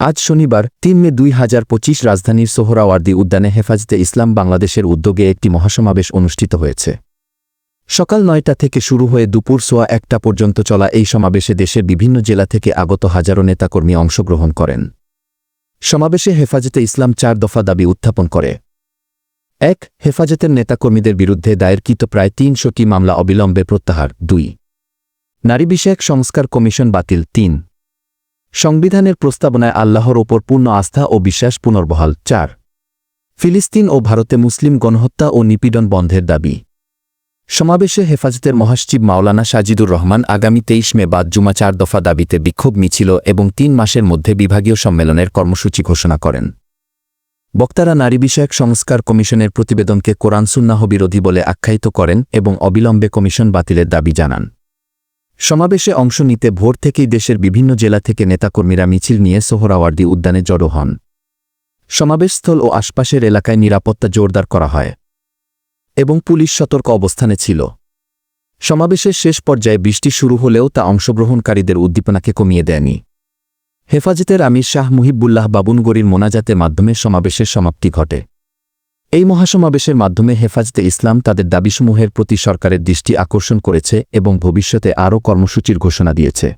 আজ শনিবার, তিন মে দুই হাজার পঁচিশ রাজধানীর সোহরাওয়ার্দী উদ্যানে হেফাজতে ইসলাম বাংলাদেশের উদ্যোগে একটি মহাসমাবেশ অনুষ্ঠিত হয়েছে। সকাল নয়টা থেকে শুরু হয়ে দুপুর সোয়া একটা পর্যন্ত চলা এই সমাবেশে দেশের বিভিন্ন জেলা থেকে আগত হাজারো নেতাকর্মী অংশগ্রহণ করেন। সমাবেশে হেফাজতে ইসলাম চার দফা দাবি উত্থাপন করে। এক, হেফাজতের নেতাকর্মীদের বিরুদ্ধে দায়েরকৃত প্রায় তিনশোটি মামলা অবিলম্বে প্রত্যাহার। দুই, নারী বিষয়ক সংস্কার কমিশন বাতিল। তিন সংবিধানের প্রস্তাবনায় আল্লাহর ওপর পূর্ণ আস্থা ও বিশ্বাস পুনর্বহাল। চার। ফিলিস্তিন ও ভারতে মুসলিম গণহত্যা ও নিপীড়ন বন্ধের দাবি। সমাবেশে হেফাজতের মহাসচিব মাওলানা সাজিদুর রহমান আগামী তেইশ মে বাদ জুমা চার দফা দাবিতে বিক্ষোভ মিছিল এবং তিন মাসের মধ্যে বিভাগীয় সম্মেলনের কর্মসূচি ঘোষণা করেন। বক্তারা নারী বিষয়ক সংস্কার কমিশনের প্রতিবেদনকে কোরআন সুন্নাহ বিরোধী বলে আখ্যায়িত করেন এবং অবিলম্বে কমিশন বাতিলের দাবি জানান। সমাবেশে অংশ নিতে ভোর থেকেই দেশের বিভিন্ন জেলা থেকে নেতাকর্মীরা মিছিল নিয়ে সোহরাওয়ার্দী উদ্যানে জড়ো হন। সমাবেশস্থল ও আশপাশের এলাকায় নিরাপত্তা জোরদার করা হয় এবং পুলিশ সতর্ক অবস্থানে ছিল। সমাবেশের শেষ পর্যায়ে বৃষ্টি শুরু হলেও তা অংশগ্রহণকারীদের উদ্দীপনাকে কমিয়ে দেয়নি। হেফাজতের আমির শাহ মুহিবুল্লাহ বাবুনগরীর মোনাজাতের মাধ্যমে সমাবেশের সমাপ্তি ঘটে। এই মহাসমাবেশের মাধ্যমে হেফাজতে ইসলাম তাদের দাবিসমূহের প্রতি সরকারের দৃষ্টি আকর্ষণ করেছে এবং ভবিষ্যতে আরও কর্মসূচির ঘোষণা দিয়েছে।